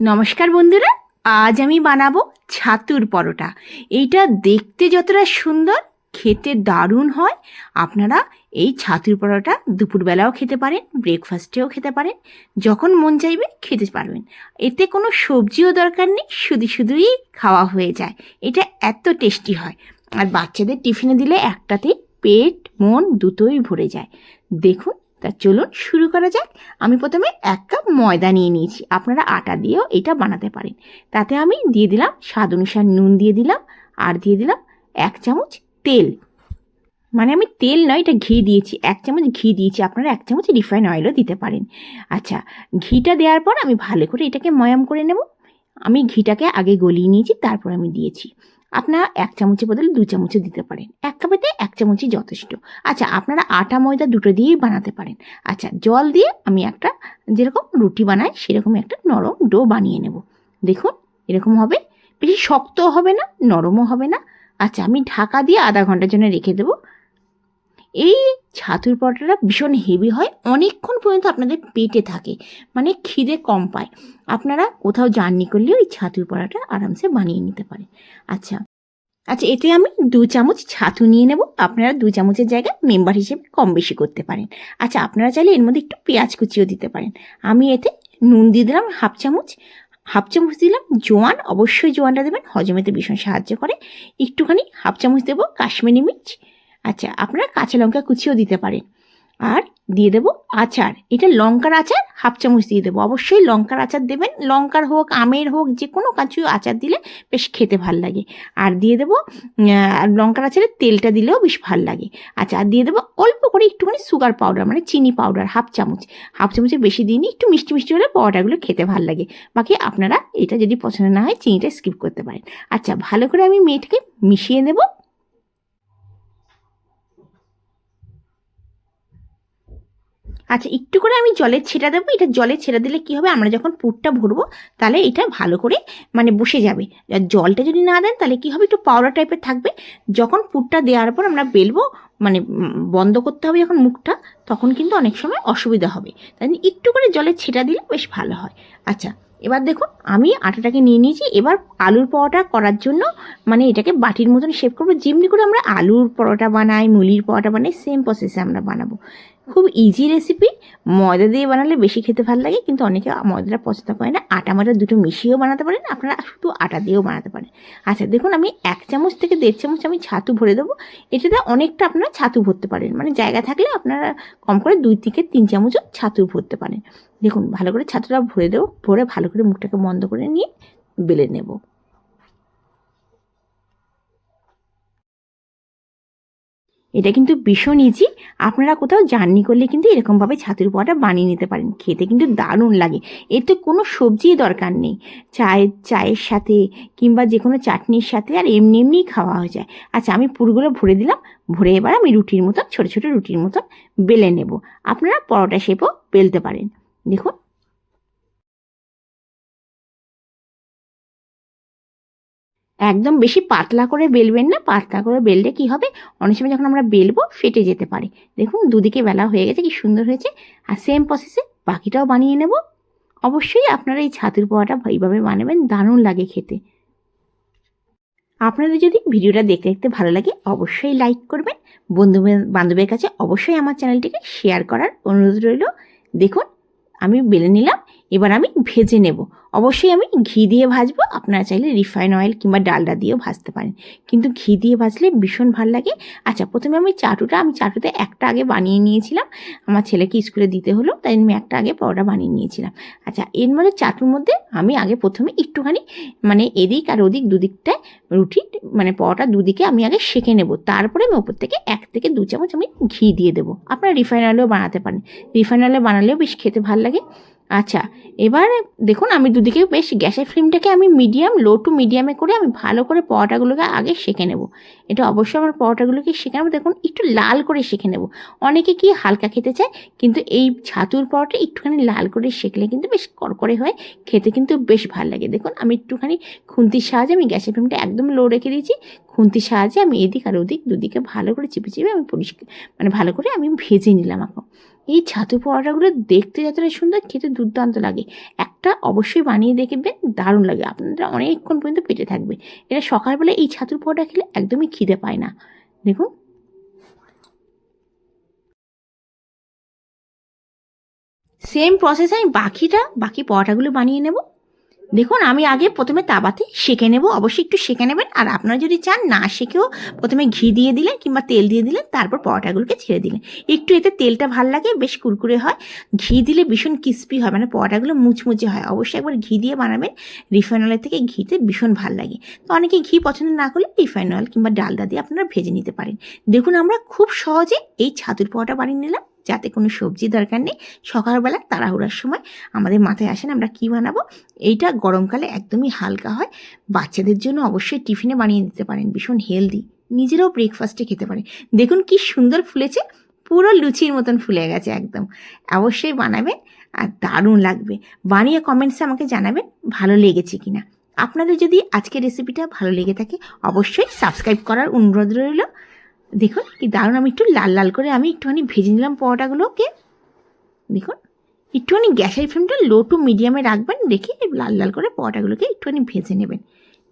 নমস্কার বন্ধুরা, আজ আমি বানাবো ছাতুর পরোটা। এইটা দেখতে যতটা সুন্দর, খেতে দারুণ হয়। আপনারা এই ছাতুর পরোটা দুপুরবেলাও খেতে পারেন ব্রেকফাস্টেও খেতে পারেন, যখন মন চাইবে খেতে পারবেন। এতে কোনো সবজিও দরকার নেই, শুধু শুধুই খাওয়া হয়ে যায়। এটা এত টেস্টি হয়। আর বাচ্চাদের টিফিনে দিলে একটাতেই পেট, মন দুটোই ভরে যায়। দেখুন তা চলুন শুরু করা যাক। আমি প্রথমে এক কাপ ময়দা নিয়ে নিয়েছি। আপনারা আটা দিয়েও এটা বানাতে পারেন। তাতে আমি দিয়ে দিলাম স্বাদ অনুসার নুন দিয়ে দিলাম আর দিয়ে দিলাম এক চামচ তেল। মানে আমি তেল নয়, এটা ঘি দিয়েছি। এক চামচ ঘি দিয়েছি। আপনারা এক চামচ রিফাইন অয়েলও দিতে পারেন। আচ্ছা ঘিটা দেওয়ার পর আমি ভালো করে এটাকে ময়াম করে নেব। আমি ঘিটাকে আগে গলিয়ে নিয়েছি, তারপর আমি দিয়েছি। আপনারা এক চামচের বদলে দু চামচও দিতে পারেন। এক কাপেতে এক চামচই যথেষ্ট। আচ্ছা আপনারা আটা, ময়দা দুটো দিয়েই বানাতে পারেন। আচ্ছা জল দিয়ে আমি একটা যেরকম রুটি বানাই সেরকমই একটা নরম ডো বানিয়ে নেব। দেখুন, এরকম হবে। বেশি শক্ত হবে না, নরমও হবে না। আচ্ছা আমি ঢাকা দিয়ে আধা ঘণ্টার জন্য রেখে দেবো। এই ছাতুর পরোটাটা ভীষণ হেভি হয়, অনেকক্ষণ পর্যন্ত আপনাদের পেটে থাকে মানে খিদে কম পায়। আপনারা কোথাও জার্নি করলেও এই ছাতুর পরোটা আরামসে বানিয়ে নিতে পারেন আচ্ছা আচ্ছা এতে আমি দু চামচ ছাতু নিয়ে নেব। আপনারা দু চামচের জায়গায় মেম্বার হিসেবে কম বেশি করতে পারেন। আচ্ছা আপনারা চাইলে এর মধ্যে একটু পেঁয়াজ কুচিও দিতে পারেন। আমি এতে নুন দিয়ে দিলাম হাফ চামচ। হাফ চামচ দিলাম জোয়ান, অবশ্যই জোয়ানটা দেবেন, হজমেতে ভীষণ সাহায্য করে। একটুখানি হাফ চামচ দেবো কাশ্মীরি মির্চ। আচ্ছা আপনারা কাঁচা লঙ্কা কুচিও দিতে পারেন। আর দিয়ে দেবো আচার। এটা লঙ্কার আচার, হাফ চামচ দিয়ে দেবো। অবশ্যই লঙ্কার আচার দেবেন। লঙ্কার হোক, আমের হোক, যে কোনো কাঁচু আচার দিলে বেশ খেতে ভালো লাগে। আর দিয়ে দেবো লঙ্কার আচারের তেলটা দিলেও বেশ ভালো লাগে। আচ্ছা আর দিয়ে দেবো অল্প করে একটুখানি সুগার পাউডার মানে চিনি পাউডার হাফ চামচ। হাফ চামচের বেশি দিইনি, একটু মিষ্টি মিষ্টি হলে পরোটাগুলো খেতে ভালো লাগে। বাকি আপনারা এটা যদি পছন্দ না হয়, চিনিটা স্কিপ করতে পারেন। আচ্ছা ভালো করে আমি মেয়েটাকে মিশিয়ে নেব। আচ্ছা একটু করে আমি জলের ছেটা দেবো। এটা জলের ছেটা দিলে কি হবে? আমরা যখন পুরটা ভরবো, তাহলে এটা ভালো করে মানে বসে যাবে। আর জলটা যদি না দেন, তাহলে কি হবে? একটু পাউডার টাইপের থাকবে। যখন পুরটা দেওয়ার পর আমরা বেলবো মানে বন্ধ করতে হবে যখন মুখটা, তখন কিন্তু অনেক সময় অসুবিধা হবে। তাই একটু করে জলের ছেটা দিলে বেশ ভালো হয়। আচ্ছা এবার দেখুন, আমি আটাটাকে নিয়ে নিয়েছি। এবার আলুর পরোটা করার জন্য মানে এটাকে বাটির মতন শেপ করব। যেমনি করে আমরা আলুর পরোটা বানাই, মুলির পরোটা বানাই সেম প্রসেসে আমরা বানাবো। খুব ইজি রেসিপি ময়দা দিয়ে বানালে বেশি খেতে ভালো লাগে, কিন্তু অনেকে ময়দাটা পছন্দ করে না। আটা ময়দা দুটো মিশিয়েও বানাতে পারেন, আপনারা শুধু আটা দিয়েও বানাতে পারেন। আচ্ছা দেখুন আমি এক চামচ থেকে দেড় চামচ আমি ছাতু ভরে দেবো। এটাতে অনেকটা আপনারা ছাতু ভরতে পারেন। মানে জায়গা থাকলে আপনারা কম করে দুই থেকে তিন চামচও ছাতু ভরতে পারেন। দেখুন, ভালো করে ছাতুটা ভরে দেবো, ভরে ভালো করে মুখটাকে বন্ধ করে নিয়ে বেলে নেব। এটা কিন্তু ভীষণ ইজি আপনারা কোথাও জার্নি করলে কিন্তু এরকমভাবে ছাতুর পোয়াটা বানিয়ে নিতে পারেন। খেতে কিন্তু দারুণ লাগে। এতে কোনো সবজিই দরকার নেই। চায়ের চায়ের সাথে কিংবা যে কোনো চাটনির সাথে আর এমনি এমনিই খাওয়া হয়ে যায়। আচ্ছা আমি পুরগুলো ভরে দিলাম। ভরে এবার আমি রুটির মতন, ছোটো ছোটো রুটির মতন বেলে নেব। আপনারা পরোটা শেপও বেলতে পারেন। দেখুন একদম বেশি পাতলা করে বেলবেন না, পাতলা করে বেললে কি হবে? অনেক সময় যখন আমরা বেলবো, ফেটে যেতে পারে। দেখুন, দুদিকে বেলা হয়ে গেছে, কি সুন্দর হয়েছে। আর সেম প্রসেসে বাকিটাও বানিয়ে নেব। অবশ্যই আপনারা এই ছাতুর পোয়াটা এইভাবে বানাবেন, দারুণ লাগে খেতে। আপনাদের যদি ভিডিওটা দেখতে দেখতে ভালো লাগে, অবশ্যই লাইক করবেন। বন্ধু বান্ধবের কাছে অবশ্যই আমার চ্যানেলটিকে শেয়ার করার অনুরোধ রইল। দেখুন, আমি বেলে নিলাম। এবার আমি ভেজে নেব। অবশ্যই আমি ঘি দিয়ে ভাজবো। আপনারা চাইলে রিফাইন অয়েল কিংবা ডালডা দিয়েও ভাজতে পারেন। কিন্তু ঘি দিয়ে ভাজলে ভীষণ ভালো লাগে। আচ্ছা প্রথমে আমি চাটুটা, আমি চাটুতে একটা আগে বানিয়ে নিয়েছিলাম। আমার ছেলেকে স্কুলে দিতে হলো, তাই আমি একটা আগে পরোটা বানিয়ে নিয়েছিলাম। আচ্ছা এর মধ্যে চাটুর মধ্যে আমি আগে প্রথমে একটুখানি মানে এদিক আর ওদিক দুদিকটায় রুটি মানে পরোটা দুদিকে আমি আগে সেঁকে নেব। তারপরে আমি ওপর থেকে এক থেকে দু চামচ আমি ঘি দিয়ে দেবো। আপনারা রিফাইন অয়েলেও বানাতে পারেন। রিফাইন অয়েলে বানালেও বেশ খেতে ভালো লাগে। আচ্ছা এবার দেখুন, আমি দুদিকে বেশ গ্যাসের ফ্লেমটাকে আমি মিডিয়াম লো টু মিডিয়ামে করে আমি ভালো করে পরোটাগুলোকে আগে সেঁকে নেব। এটা অবশ্যই আমার পরোটাগুলোকে সেঁকে নেব। দেখুন, একটু লাল করে সেঁকে নেব। অনেকে কি হালকা খেতে চায়, কিন্তু এই ছাতুর পরোটা একটুখানি লাল করে সেঁকলে কিন্তু বেশ করকরে হয়, খেতে কিন্তু বেশ ভালো লাগে। দেখুন, আমি একটুখানি খুন্তির সাহায্যে আমি গ্যাসের ফ্লেমটা একদম লো রেখে দিয়েছি। খুন্তির সাহায্যে আমি এদিক আর ওদিক দুদিকে ভালো করে চিপে চিপে আমি পরিষ্কার মানে ভালো করে আমি ভেজে নিলাম এখন। এই ছাতু পরোটাগুলো দেখতে যতটা সুন্দর, খেতে দুর্দান্ত লাগে। একটা অবশ্যই বানিয়ে দেখবেন, দারুণ লাগে। আপনারা অনেকক্ষণ পর্যন্ত পেটে থাকবে। এটা সকালবেলা এই ছাতুর পরোটা খেলে একদমই খিদে পায় না। দেখুন। সেম প্রসেসে আমি বাকিটা, বাকি পরোটাগুলো বানিয়ে নেব। দেখুন, আমি আগে প্রথমে তাবাতে সেঁকে নেব। অবশ্যই একটু সেঁকে নেবেন। আর আপনারা যদি চান না সেঁকেও প্রথমে ঘি দিয়ে দিলেন কিংবা তেল দিয়ে দিলেন, তারপর পরোটাগুলোকে ছেড়ে দিলেন। একটু এতে তেলটা ভালো লাগে, বেশ কুরকুরে হয়। ঘি দিলে ভীষণ ক্রিস্পি হয় মানে পরোটাগুলো মুচমুচে হয়। অবশ্যই একবার ঘি দিয়ে বানাবেন। রিফাইন অয়েলের থেকে ঘিতে ভীষণ ভালো লাগে। তো অনেকে ঘি পছন্দ না করলে রিফাইন অয়েল কিংবা ডালদা দিয়ে আপনারা ভেজে নিতে পারেন। দেখুন, আমরা খুব সহজে এই ছাতুর পরোটা বানিয়ে নিলাম। যাতে কোনো সবজি দরকার নেই, সকালবেলা তাড়াহুড়ার সময় আমাদের মাথায় আসেন আমরা কী বানাবো। এইটা গরমকালে একদমই হালকা হয়। বাচ্চাদের জন্য অবশ্যই টিফিনে বানিয়ে দিতে পারেন, ভীষণ হেলদি। নিজেরাও ব্রেকফাস্টে খেতে পারেন। দেখুন কি সুন্দর ফুলেছে, পুরো লুচির মতন ফুলে গেছে একদম। অবশ্যই বানাবেন আর দারুণ লাগবে। বানিয়ে কমেন্টসে আমাকে জানাবেন ভালো লেগেছে কিনা। আপনাদের যদি আজকের রেসিপিটা ভালো লেগে থাকে, অবশ্যই সাবস্ক্রাইব করার অনুরোধ রইল। দেখুন, কি দারুণ। আমি একটু লাল লাল করে আমি একটুখানি ভেজে নিলাম পরোটাগুলোকে। দেখুন, একটুখানি গ্যাসের ফ্লেমটা লো টু মিডিয়ামে রাখবেন, রেখে লাল লাল করে পরোটাগুলোকে একটুখানি ভেজে নেবেন।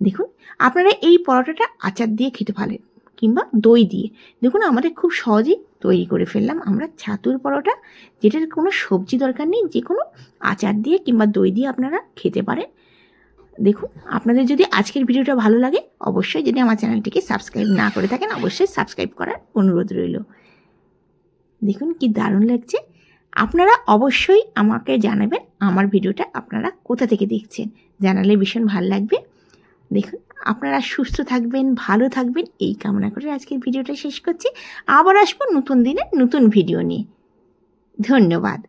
দেখুন, আপনারা এই পরোটাটা আচার দিয়ে খেতে পারেন কিংবা দই দিয়ে। দেখুন, আমাদের খুব সহজেই তৈরি করে ফেললাম আমরা ছাতুর পরোটা, যেটার কোনো সবজি দরকার নেই যে কোনো আচার দিয়ে কিংবা দই দিয়ে আপনারা খেতে পারেন। দেখুন, আপনাদের যদি আজকের ভিডিওটা ভালো লাগে, অবশ্যই যদি আমার চ্যানেলটিকে সাবস্ক্রাইব না করে থাকেন, অবশ্যই সাবস্ক্রাইব করার অনুরোধ রইল। দেখুন কি দারুণ লাগছে। আপনারা অবশ্যই আমাকে জানাবেন, আমার ভিডিওটা আপনারা কোথা থেকে দেখছেন। জানালে ভীষণ ভালো লাগবে। দেখুন, আপনারা সুস্থ থাকবেন, ভালো থাকবেন, এই কামনা করে আজকের ভিডিওটা শেষ করছি। আবার আসব নতুন দিনে নতুন ভিডিও নিয়ে। ধন্যবাদ।